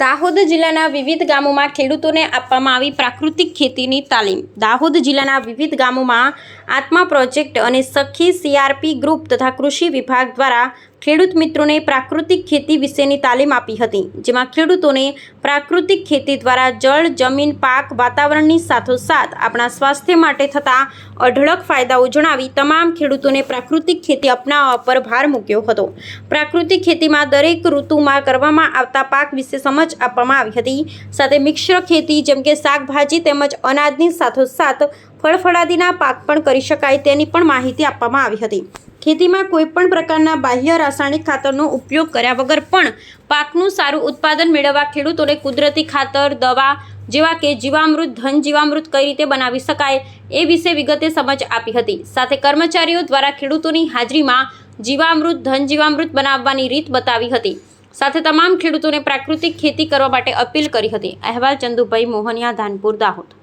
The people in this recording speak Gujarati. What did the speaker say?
દાહોદ જિલ્લાના વિવિધ ગામોમાં ખેડૂતોને આપવામાં આવી પ્રાકૃતિક ખેતીની તાલીમ. દાહોદ જિલ્લાના વિવિધ ગામોમાં આત્મા પ્રોજેક્ટ અને સખી સીઆરપી ગ્રુપ તથા કૃષિ વિભાગ દ્વારા ખેડૂત મિત્રોને પ્રાકૃતિક ખેતી વિશેની તાલીમ આપી હતી, જેમાં ખેડૂતોને પ્રાકૃતિક ખેતી દ્વારા જળ, જમીન, પાક વાતાવરણની સાથોસાથ આપણા સ્વાસ્થ્ય માટે થતા અઢળક ફાયદાઓ જણાવી તમામ ખેડૂતોને પ્રાકૃતિક ખેતી અપનાવવા પર ભાર મૂક્યો હતો. પ્રાકૃતિક ખેતીમાં દરેક ઋતુમાં કરવામાં આવતા પાક વિશે સમજ આપવામાં આવી હતી. સાથે મિશ્ર ખેતી જેમ કે શાકભાજી તેમજ અનાજની સાથોસાથ ફળફળાદીના પાક પણ કરી શકાય તેની પણ માહિતી આપવામાં આવી હતી. ખેતીમાં કોઈપણ પ્રકારના બાહ્ય રાસાયણિક ખાતરનો ઉપયોગ કર્યા વગર પણ પાકનું સારું ઉત્પાદન મેળવવા ખેડૂતોને કુદરતી ખાતર, દવા જેવા કે જીવામૃત, ધન જીવામૃત કઈ રીતે બનાવી શકાય એ વિશે વિગતે સમજ આપી હતી. સાથે કર્મચારીઓ દ્વારા ખેડૂતોની હાજરીમાં જીવામૃત, ધન જીવામૃત બનાવવાની રીત બતાવી હતી. સાથે તમામ ખેડૂતોને પ્રાકૃતિક ખેતી કરવા માટે અપીલ કરી હતી. અહેવાલ ચંદુભાઈ મોહનિયા, ધાનપુર, દાહોદ.